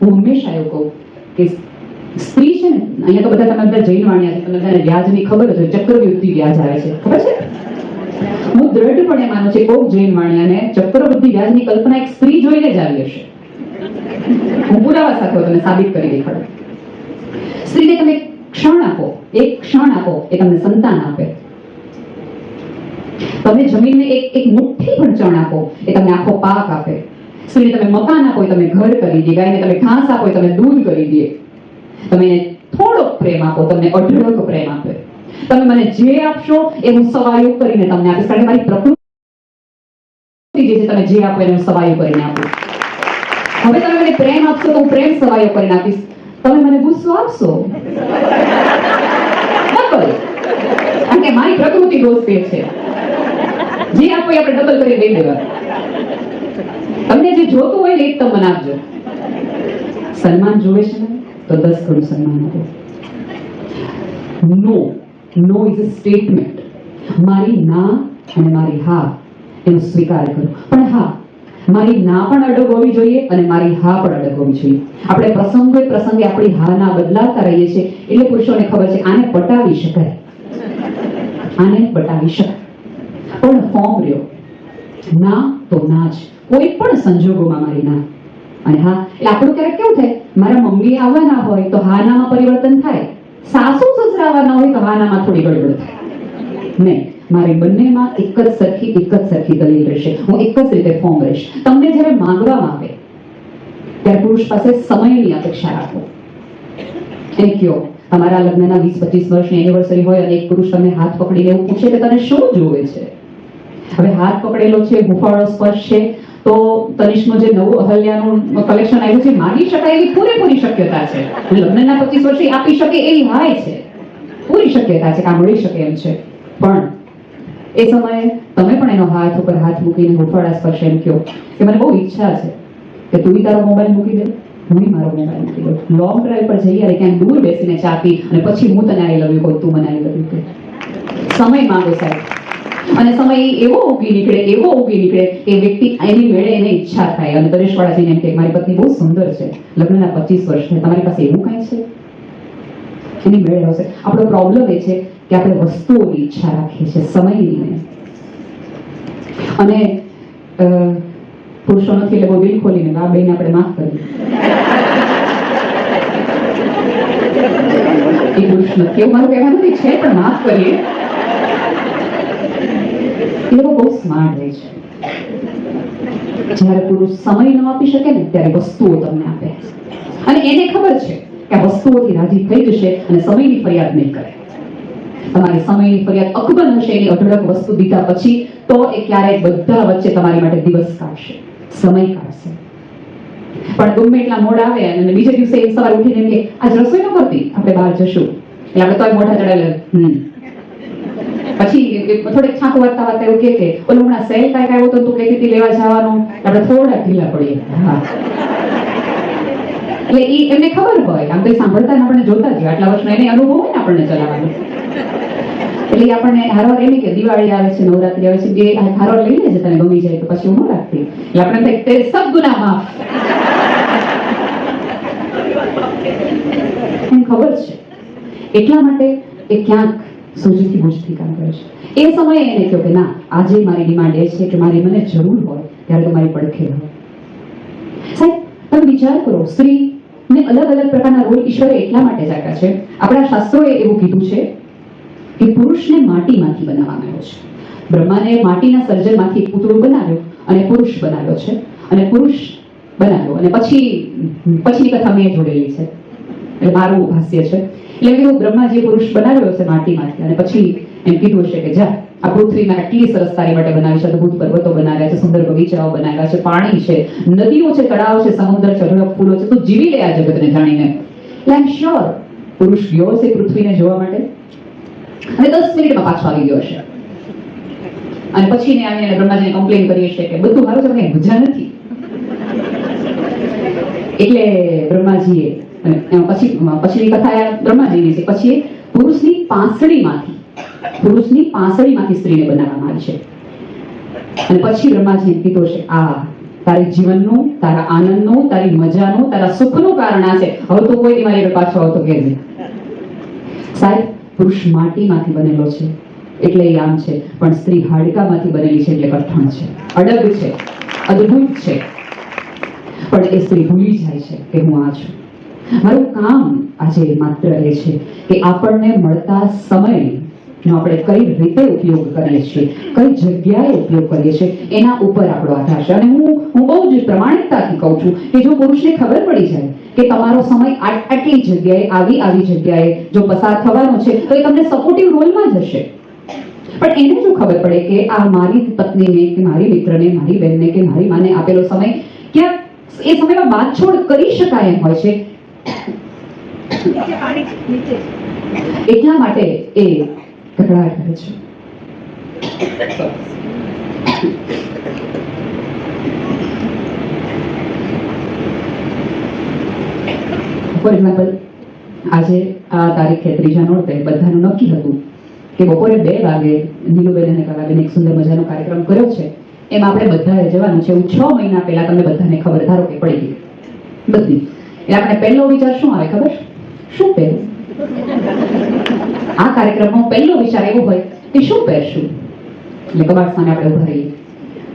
હું હંમેશા એવું કહું કે સ્ત્રી છે ને, અહીંયા તો બધા તમે બધા જૈન વાણ્યા છે તમને બધાને વ્યાજની ખબર છે ચક્રવૃત્તિ વ્યાજ આવે છે. ખબર છે? હું દ્રઢપણે માનું છું કોક જૈન વાણ્યાને ચક્રવૃત્તિ વ્યાજની કલ્પના એક સ્ત્રી જોઈને જ આવી હશે. હું પુરાવા સાથે તમને સાબિત કરી દેખાડું. સ્ત્રીને તમે ક્ષણ આપો, એક ક્ષણ આપો, એ તમને સંતાન આપે. તમે જમીનને એક એક મુઠ્ઠી પણ ચણ આપો, એ તમને આખો પાક આપે. સ્ત્રીને તમે મકાન આપો તમે ઘર કરી દે ગાયને તમે ઘાસ આપો તમે દૂધ કરી દે તમે થોડોક પ્રેમ આપો તમને અઢળક પ્રેમ આપે તમે મને જે આપશો એ હું સવાયો કરીને તમને આપીશ કારણ કે મારી પ્રકૃતિ જે છે તમે જે આપો એને હું સવાયો કરીને આપું હવે તમે મને પ્રેમ આપશો તો હું પ્રેમ સવાયો કરીને આપીશ તમે મને ગુસ્સો આપશો કારણ કે મારી પ્રકૃતિ તે છે જે આપો એ આપણે ડબલ કરી દઈ દેવા તમને જે જોતું હોય એ તમે મને આપજો સન્માન જોવે છે ને, તો દસ ગણું સન્માન આપો. નો નો ઇઝ અ સ્ટેટમેન્ટ મારી ના અને મારી હા, એનો સ્વીકાર કરો. પણ હા, મારી ના પણ અડગ હોવી જોઈએ અને મારી હા પણ અડગ હોવી જોઈએ. આપણે પ્રસંગે પ્રસંગે આપણી હા ના બદલાવતા રહીએ છીએ, એટલે પુરુષોને ખબર છે આને પટાવી શકાય. આને પટાવી શકાય. પણ ફોર્મ રહ્યો. ના તો ના જ. કોઈ પણ સંજોગોમાં મારી ના. અને હા, એટલે આપણું ક્યારેક કેવું થાય? મારા મમ્મી આવવાના હોય તો હાનામાં પરિવર્તન થાય. સાસુ સસરા હોય તો હાનામાં થોડી ગડબડ થાય. નહીં, મારી બંનેમાં એક જ સરખી, એક જ સરખી દલીલ રહેશે. હું એક જ રીતે ફોર્મ રહીશ તમને જ્યારે માંગવામાં આવે ત્યારે પુરુષ પાસે સમયની અપેક્ષા રાખો. એ કયો તમારા લગ્નના વીસ, પચીસ વર્ષની એનિવર્સરી હોય અને એક પુરુષ તમને હાથ પકડીને એવું પૂછે કે તને શું જોવે છે? હવે હાથ પકડેલો છે હુફાળો સ્પર્શ છે તો તનિષ્કનું જે નવું અહલ્યાનું કલેક્શન આવ્યું છે માગી શકાય એવી પૂરેપૂરી શક્યતા છે. લગ્નના પચીસ વર્ષે આપી શકે એવી હાય છે. પૂરી શક્યતા છે કામ મળી શકે એમ છે. પણ એ સમયે તમે પણ એનો હાથ ઉપર હાથ મૂકીને હુંફાળા સ્પર્શ એમ કહો કે મને બહુ ઈચ્છા છે કે તું તારો મોબાઈલ મૂકી દે. હું મારો મોબાઈલ મૂકી દઉં. લોંગ ડ્રાઈવ પર જઈએ અને ક્યાંક દૂર બેસીને ચા પી અને પછી હું તને આઈ લવ યુ કહું, તું મને આઈ લવ યુ સમય માંગો સાહેબ. અને સમય એવો ઉગી નીકળે, એવો ઉગી નીકળે કે વ્યક્તિ એની મેળે એને ઈચ્છા થાય. અને દરેશવાળાજીને એમ કે, મારી પત્ની બહુ સુંદર છે. લગ્નના પચીસ વર્ષ છે. તમારી પાસે એવું કાંઈ છે? એની મેળે આવશે આપણો પ્રોબ્લેમ એ છે કે આપણે વસ્તુઓની ઈચ્છા રાખીએ છીએ, સમયની અને પુરુષો નથી એટલે બહુ દિલ ખોલીને આ બેન આપણે માફ કરી એ પુરુષ નથી. એવું મારું કહેવાનું છે, પણ માફ કરીએ. લોકો બહુ સ્માર્ટ રહે છે. જ્યારે પુરુષ સમય ન આપી શકે ને, ત્યારે વસ્તુઓ તમને આપે. અને એને ખબર છે કે વસ્તુઓથી રાજી થઈ જશે અને સમયની ફરિયાદ નહીં કરે. તમારી સમયની ફરિયાદ અકબંધ હશે, એની અઢળક વસ્તુ દીધા પછી તો એ ક્યારેક બધા વચ્ચે તમારી માટે દિવસ કાઢશે, સમય કાઢશે. પણ ગમે એટલા મોડ આવે અને બીજે દિવસે એક સવાર ઉઠીને એમ આજ રસોઈ ન કરતી? આપણે બહાર જશું. એટલે આપણે તો મોઢા ચડાવેલા, હમ. પછી થોડેક છાંકો વાર્તા વાર્તા એવું કે કે, ઓલું, હમણાં સેલ કાંઈક આવ્યો તો તું હતી લેવા જવાનું. આપણે થોડા ઢીલા પડીએ. એટલે એ એમને ખબર હોય, આમ તો સાંભળતા ને આપણને જોતા જ આટલા વર્ષનો એને અનુભવ હોય ને આપણને ચલાવવાનો. એટલે આપણને હારવાર એમ કે દિવાળી આવે છે, નવરાત્રી આવે છે, જે હારવાર લઈ લેજે તને, ગમી જાય તો પછી હું રાખતી. એટલે આપણે તે સબ ગુના માફ. ખબર છે. એટલા માટે એ ક્યાંક સૂઝથી બુઝથી કામ કરે છે. એ સમયે એને કહ્યું કે ના, આજે મારી ડિમાન્ડ એ છે કે મારી મને જરૂર હોય ત્યારે તમારી મારી પડખે રહો. સાહેબ, તમે વિચાર કરો સ્ત્રી ને અલગ અલગ પ્રકારના રોલ ઈશ્વરે એટલા માટે જ છે. આપણા શાસ્ત્રોએ એવું કીધું છે કે પુરુષને માટીમાંથી બનાવવામાં આવ્યો છે. બ્રહ્માને માટીના સર્જનમાંથી પુતળું બનાવ્યો અને પુરુષ બનાવ્યો છે. અને પુરુષ બનાવ્યો. અને પછી પછીની કથા મેં જોડેલી છે. એટલે મારું ભાષ્ય છે. એટલે કીધું બ્રહ્માજીએ પુરુષ બનાવ્યો છે માટીમાંથી અને પછી એમ કીધું હશે કે જા, આ પૃથ્વીમાં આટલી સરસ તારી માટે બનાવી છે, અદભુત પર્વતો બનાવ્યા છે, સુંદર બગીચાઓ બનાવ્યા છે, પાણી છે, નદીઓ છે, તળાવ છે, સમુદ્ર છે ફૂલો છે, તું જીવી લે આ જગતને જાણીને. એટલે આઈ એમ શ્યોર પુરુષ ગયો હશે પૃથ્વીને જોવા માટે? અને દસ મિનિટમાં પાછો આવી ગયો હશે. અને પછી ને આવીને બ્રહ્માજીને કમ્પ્લેન કરી હશે કે બધું મારું કંઈ મજા નથી. એટલે બ્રહ્માજીએ પછી પછીની કથા બ્રહ્માજીની છે પછી પુરુષની પાંસળીમાંથી પુરુષની પાંસળીમાંથી સ્ત્રીને બનાવવામાં આવી છે. અને પછી બ્રહ્માજીએ કીધું છે, આ તારી જીવનનું, તારા આનંદનું, તારી મજાનું, તારા સુખનું કારણ આ છે. હવે તો કોઈ મારી પાછો આવતો કે સાહેબ, પુરુષ માટીમાંથી બનેલો છે, એટલે એ આમ છે. પણ સ્ત્રી હાડકામાંથી બનેલી છે એટલે કઠણ છે, અડગ છે, અદ્ભુત છે. પણ એ સ્ત્રી ભૂલી જાય છે કે હું આ છું. મારું કામ આજે માત્ર એ છે કે આપણને મળતા સમયનો આપણે કઈ રીતે ઉપયોગ કરીએ છીએ, કઈ જગ્યાએ ઉપયોગ કરીએ છીએ, એના ઉપર આપણો આધાર છે. અને હું હું બહુ જ પ્રમાણિકતાથી કહું છું કે જો પુરુષને ખબર પડી જાય કે તમારો સમય આટલી જગ્યાએ, આવી આવી જગ્યાએ જો પસાર થવાનો છે, તો એ તમને સપોર્ટિવ રોલમાં જશે. પણ એને જો ખબર પડે કે આ મારી પત્નીને કે મારી મિત્રને, મારી બહેનને કે મારી માને આપેલો સમય ક્યાંક એ સમયમાં બાદછોડ કરી શકાય એમ હોય છે એટલા માટે એ કકળાટ કરે છે. ફોર એક્ઝામ્પલ આજે આ તારીખે ત્રીજા નોરતે બધાનું નક્કી હતું કે બપોરે બે વાગે નીલુબેન અને કલાબેન એક સુંદર મજાનો કાર્યક્રમ કર્યો છે. એમાં આપણે બધાએ જવાનું છે. એવું છ મહિના પહેલા તમને બધાને ખબર ધારો કે પડી ગઈ બધી એટલે આપણે પહેલો વિચાર શું આવે ખબર? શું પહેરું? આ કાર્યક્રમનો પહેલો વિચાર એવો હોય કે શું પહેરશું? એટલે કબાટ સામે આપણે ઊભા રહીએ.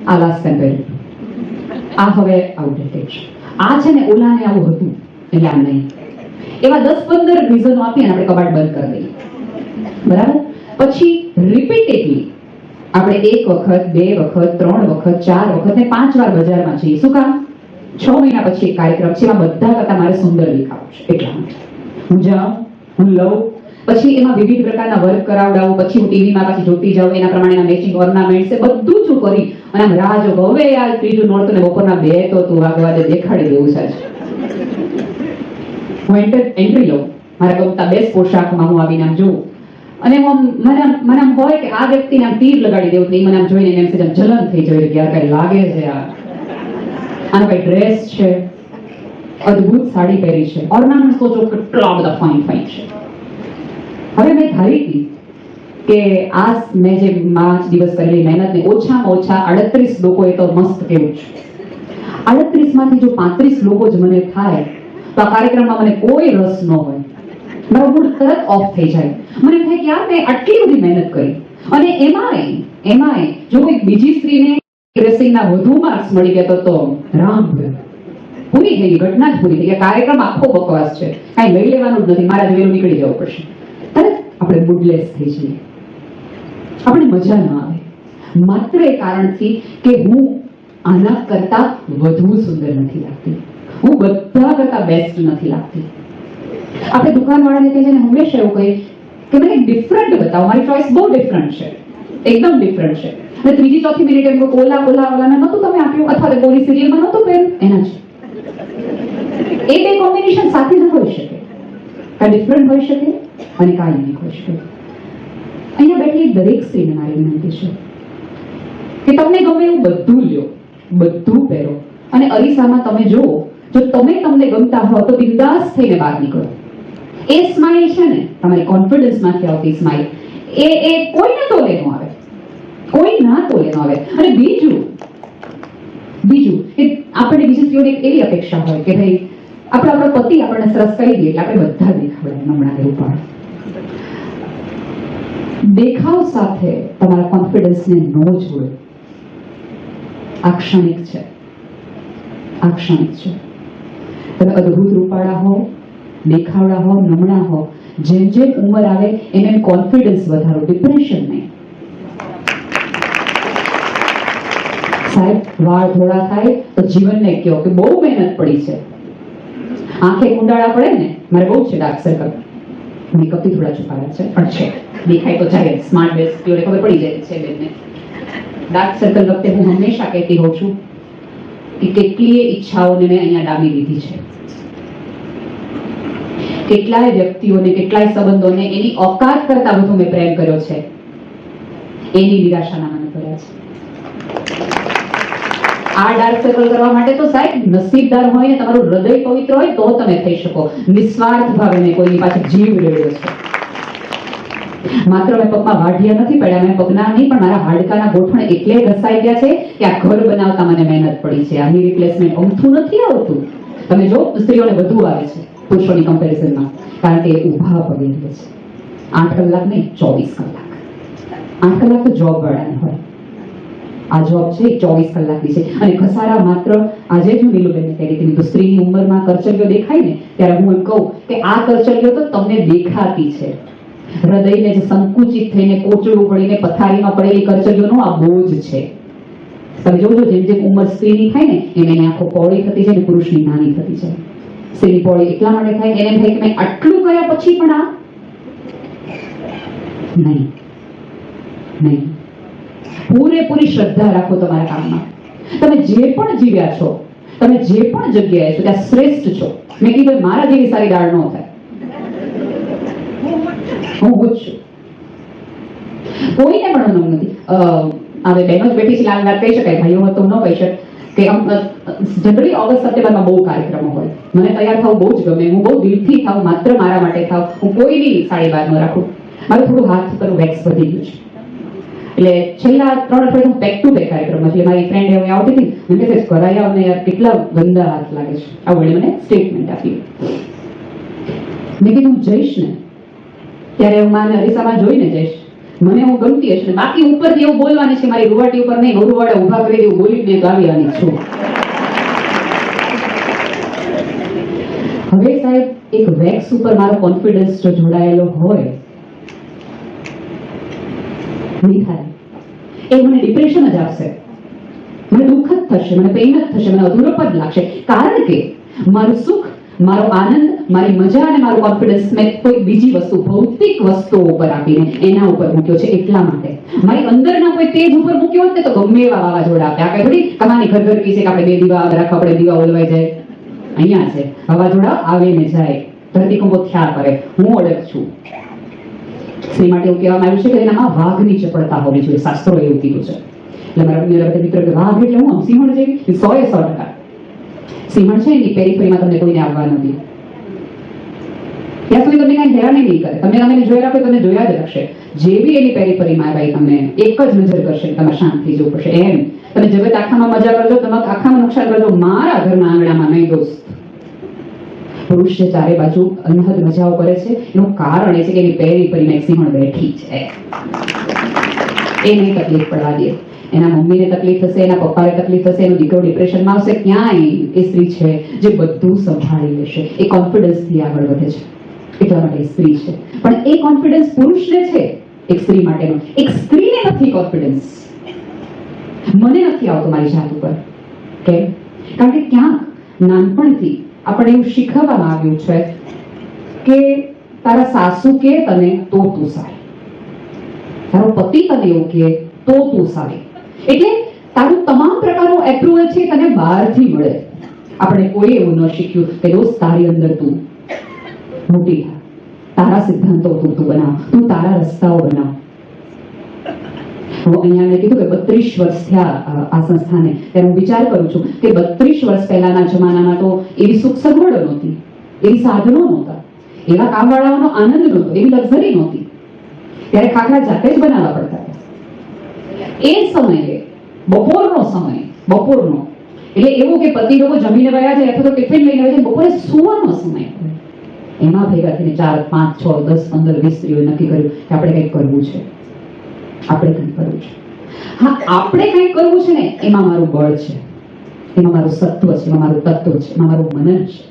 આ લાસ્ટ ટાઈમ પહેર્યું આ હવે આઉટડેટેડ છે. આ છે ને ઓલાને આવું હતું. એટલે આમ નહીં. એવા દસ પંદર રીઝનો આપીને આપણે કબાટ બંધ કરી દઈએ. બરાબર? પછી રિપીટેડલી આપણે એક વખત, બે વખત, ત્રણ વખત, ચાર વખત ને પાંચ વાર બજારમાં જઈએ. શું કામ? છ મહિના પછી એક કાર્યક્રમ છે એમાં બધા કરતા મારે સુંદર દેખાવું છે એટલા માટે. હું જાઉં હું લઉં પછી એમાં વિવિધ પ્રકારના વર્ક કરાવડાવું પછી હું ટીવીમાં પાછી જોતી જાઉં એના પ્રમાણેના મેચિંગ ઓર્નામેન્ટ્સ એ બધું જ કરી. અને આમ રાહ જો હવે આ ત્રીજું નોરતું ને બપોરના બે તો તું વાગવા દે દેખાડી દેવું સાહેબ હું એન્ટર એન્ટ્રી લઉં. મારા ગમતા બેસ્ટ પોશાકમાં હું આવીને આમ જોઉં. અને હું મને મને આમ હોય કે આ વ્યક્તિને આમ તીર લગાડી દેવું તો એ મને આમ જોઈને એમ જલન થઈ જાય કે યાર કઈ લાગે છે આ આનો કઈ ડ્રેસ છે, અદ્ભુત સાડી પહેરી છે ઓર્નામેન્ટ્સ તો જો કેટલા બધા ફાઇન ફાઇન છે. હવે મેં ધારી હતી કે આ મેં જે પાંચ દિવસ કરેલી મહેનતને ઓછામાં ઓછા આડત્રીસ લોકોએ તો મસ્ત કેવું છે. આડત્રીસમાંથી જો પાંત્રીસ લોકો જ મને થાય, તો આ કાર્યક્રમમાં મને કોઈ રસ ન હોય. મારો મૂડ તરત ઓફ થઈ જાય. મને થાય કે યાર મેં આટલી બધી મહેનત કરી. અને એમાંય એમાંય, જો કોઈ બીજી સ્ત્રીને ડ્રેસિંગના વધુ માર્ક્સ મળી ગયા તો રામ પૂરી થઈ ઘટના જ પૂરી થઈ ગઈ. કાર્યક્રમ આખો બકવાસ છે. કાંઈ લઈ લેવાનું જ નથી. મારા વેલું નીકળી જવું પડશે. તરત આપણે મૂડલેસ થઈ જઈએ. આપણે મજા ન આવે. માત્ર એ કારણથી કે હું આના કરતા વધુ સુંદર નથી લાગતી. હું બધા કરતા બેસ્ટ નથી લાગતી. આપણે દુકાનવાળાને કહીએ ને હંમેશા એવું કહીએ કે મને ડિફરન્ટ બતાવો. મારી ચોઈસ બહુ ડિફરન્ટ છે. એકદમ ડિફરન્ટ છે. અને ત્રીજી ચોથી મિનિટ એમ ઓલા ઓલા, ઓલાને નહોતું તમે આપ્યું? અથવા કોની સિરિયલમાં નહોતું પહેર્યું? એના છે એ બે કોમ્બિનેશન સાથે ન હોઈ શકે. કાં ડિફરન્ટ હોઈ શકે અને કાં યુનિક હોઈ શકે. અહીંયા બેઠેલી દરેક સ્ત્રીને મારી વિનંતી છે કે તમને ગમે એવું બધું લ્યો, બધું પહેરો. અને અરીસામાં તમે જુઓ, જો તમે તમને ગમતા હો તો બિંદાસ થઈને બહાર નીકળો. એ સ્માઇલ છે ને, તમારી કોન્ફિડન્સમાંથી આવતી સ્માઇલ એ એ કોઈને તો ન આવે. કોઈ ના તોલે ન આવે. અને બીજું બીજું કે આપણે બીજી સ્ત્રીઓને એવી અપેક્ષા હોય કે ભાઈ, આપણે આપણો પતિ આપણને સરસ કરી દે એટલે આપણે બધા દેખાડે નમણા એવું પણ દેખાવ સાથે તમારા કોન્ફિડન્સને ન જોડે આ ક્ષણિક છે. આ ક્ષણિક છે. તમે અદ્ભુત રૂપાળા હો, દેખાવડા હો, નમણા હો. જેમ જેમ ઉંમર આવે, એમ એમ કોન્ફિડન્સ વધારો ડિપ્રેશન નહીં. સાહેબ વાળ ધોળા થાય તો જીવનને કહો કે બહુ મહેનત પડી છે. આંખે કુંડાળા પડે ને મારે બહુ છે ડાર્ક સર્કલ મેકઅપથી થોડા છુપાયા છે. પણ છે. દેખાય તો જાય સ્માર્ટ બેસ જોડે ખબર પડી જાય છે બેનને ડાર્ક સર્કલ વખતે હું હંમેશા કહેતી હોઉં છું કે કેટલીય ઈચ્છાઓને મેં અહીંયા ડામી લીધી છે. કેટલાય વ્યક્તિઓને કેટલાય સંબંધોને એની ઓકાત કરતા વધુ મેં પ્રેમ કર્યો છે. એની નિરાશાના મને કર્યા છે. આ ડાર્ક સર્કલ કરવા માટે તો સાહેબ નસીબદાર હોય ને તમારું હૃદય પવિત્ર હોય તો તમે થઈ શકો. નિસ્વાર્થ ભાવે કોઈની પાસે જીવ રેડ્યો છે માત્ર મેં પગમાં વાઢિયા નથી પડ્યા, મેં પગના નહીં, પણ મારા હાડકાના ગોઠણ એટલે ઘસાઈ ગયા છે કે આ ઘર બનાવતા મને મહેનત પડી છે. આની રિપ્લેસમેન્ટ અમથું નથી આવતું. તમે જો, સ્ત્રીઓને વધુ આવે છે, પુરુષોની કમ્પેરિઝનમાં કારણ કે ઊભા પગે રહે છે. આઠ કલાક નહીં, ચોવીસ કલાક. આઠ કલાક તો જોબ વાળાને હોય. આ જોબ છે ચોવીસ કલાકની છે. અને ઘસારા માત્ર આજે જ હું નીલુબેનને કહી હતી. તો સ્ત્રીની ઉંમરમાં કરચલીઓ દેખાય ને, ત્યારે હું એમ કહું કે આ કરચલીઓ તો તમને દેખાતી છે. હૃદયને જે સંકુચિત થઈને કોચડું પડીને પથારીમાં પડેલી કરચલીઓનો આ બોજ છે. તમે જોજો, જેમ જેમ ઉંમર સ્ત્રીની થાય ને, એમ એની આંખો પહોળી થતી છે ને, પુરુષની નાની થતી છે સ્ત્રીની પહોળી એટલા માટે થાય, એને થાય કે મેં આટલું કર્યા પછી પણ આ? નહીં. નહીં. પૂરેપૂરી શ્રદ્ધા રાખો તમારા કામમાં. તમે જે પણ જીવ્યા છો, તમે જે પણ જગ્યાએ છો, ત્યાં શ્રેષ્ઠ છો. મેં કીધું, મારા જેવી સારી દાળ ન થાય. હું હું છું. કોઈને પણ અનુભવ નથી. હવે બહેનો જ બેઠી છે, લાલ વાત કહી શકાય, ભાઈઓ તો ન કહી શકે, કે જનરલી ઓગસ્ટ, સપ્ટેમ્બરમાં બહુ કાર્યક્રમો હોય. મને તૈયાર થવું બહુ જ ગમે, હું બહુ દિલથી થાઉં માત્ર મારા માટે થાઉં હું કોઈ બી સાડી બાર ન રાખું. મારું થોડું હાથ પર વેક્સ વધી ગયું છે. એટલે છેલ્લા ત્રણ અઠવાડિયે હું બેક ટુ બેક કાર્યક્રમ એટલે મારી ફ્રેન્ડ એવી આવતી હતી. મને કહે કરાઈ આવ યાર, કેટલા ગંદા હાથ લાગે છે. આ વળી મને સ્ટેટમેન્ટ આપી. મેં કીધું જઈશ ને. ત્યારે હું માને અરીસામાં જોઈને જઈશ. મને હું ગમતી હશે બાકી ઉપરથી એવું બોલવાની છે મારી રૂવાટી ઉપર નહીં. રૂવાડે ઊભા કરી દેવું બોલી મેં ગાવી આની છું. હવે સાહેબ, એક વેક્સ ઉપર મારો કોન્ફિડન્સ જો જોડાયેલો હોય નહીં એ મને ડિપ્રેશન જ આપશે. મને દુઃખ જ થશે, મને પેઇન જ થશે, મને અધૂરપ જ લાગશે. કારણ કે મારું સુખ, મારો આનંદ, મારી મજા અને મારું કોન્ફિડન્સ મેં કોઈ બીજી વસ્તુ, ભૌતિક વસ્તુઓ ઉપર આપીને એના ઉપર મૂક્યો છે એટલા માટે. મારી અંદરના કોઈ તેજ ઉપર મૂક્યો હોત ને તો ગમે એવા વાવાઝોડા આપે. આ થોડી કમાની ઘર ઘર છે કે આપણે બે દીવા રાખવા આપણે દીવા ઓલવાઈ જાય. અહીંયા છે. વાવાઝોડા આવે ને જાય. ધરતીકંપો થયા કરે. હું અડગ છું. સ્ત્રી માટે એવું કહેવામાં આવ્યું છે કે એનામાં વાઘની ચપળતા હોવી જોઈએ. શાસ્ત્રો એવું કીધું છે. એટલે મારા બધા મિત્રો કે વાઘ એટલે હું સિંહણ જેવી સો એ સો ટકા. સિંહણ છે એની પેરીફરીમાં તમને કોઈને આવવા નથી ત્યાં સુધી તમને કાંઈ હેરાન નહીં કરે. તમે અમે જોઈ રાખો તમને જોયા જ રાખશે. જેવી એની પેરીફેરીમાં ભાઈ તમને એક જ નજર કરશે તમે શાંત જવું પડશે. એમ. તમે જગત આખામાં મજા કરજો તમે આખામાં નુકસાન કરજો. મારા ઘરના આંગણામાં નહીં દોસ્ત. પુરુષ છે ચારે બાજુ અનહદ મજાઓ કરે છે. એનું કારણ એ છે કે એની પહેરી એક સિંહણ બેઠી છે. એને તકલીફ પડવા દે. એના મમ્મીને તકલીફ થશે, એના પપ્પાને તકલીફ થશે, એનો દીકરો ડિપ્રેશનમાં આવશે. ક્યાંય એ સ્ત્રી છે જે બધું સંભાળી લેશે. એ કોન્ફિડન્સથી આગળ વધે છે. એટલા માટે સ્ત્રી છે. પણ એ કોન્ફિડન્સ પુરુષને છે. એક સ્ત્રી માટેનો. એક સ્ત્રીને નથી કોન્ફિડન્સ મને નથી આવતો મારી જાત ઉપર. કેમ? કારણ કે ક્યાંક નાનપણથી આપણે એવું શીખવવામાં આવ્યું છે કે તારા સાસુ કે તને તો તું સારી. તારો પતિ તને એવું કે તો તું સારી. એટલે તારું તમામ પ્રકારનું એપ્રુવલ છે તને બહારથી મળે. આપણે કોઈ એવું ન શીખ્યું કે રોજ તારી અંદર તું મોટી તારા સિદ્ધાંતો તું તું બનાવ. તું તારા રસ્તાઓ બનાવ. હું અહીંયા મેં કીધું કે બત્રીસ વર્ષ થયા આ સંસ્થાને. ત્યારે હું વિચાર કરું છું કે બત્રીસ વર્ષ પહેલાના જમાનામાં તો એવી સુખ સગવડો નહોતી, એવી સાધનો નહોતા, એવા કામવાળાઓનો આનંદ નહોતો, એવી લક્ઝરી નહોતી. ત્યારે ખાખરા જાતે જ બનાવવા પડતા એ સમયે, બપોરનો સમય, બપોરનો. એટલે એવું કે પતિ લોકો જમીને વયા જાય અથવા તો ટિફિન લઈને વયા જાય, બપોરે સુવાનો સમય. એમાં ભેગા થઈને ચાર, પાંચ, છ, દસ, પંદર, વીસ સ્ત્રીઓએ નક્કી કર્યું કે આપણે કંઈક કરવું છે. આપણે કંઈક કરવું છે. હા, આપણે કંઈક કરવું છે ને, એમાં મારું બળ છે. એમાં મારું સત્વ છે, એમાં મારું તત્વ છે, એમાં મારું મનન છે.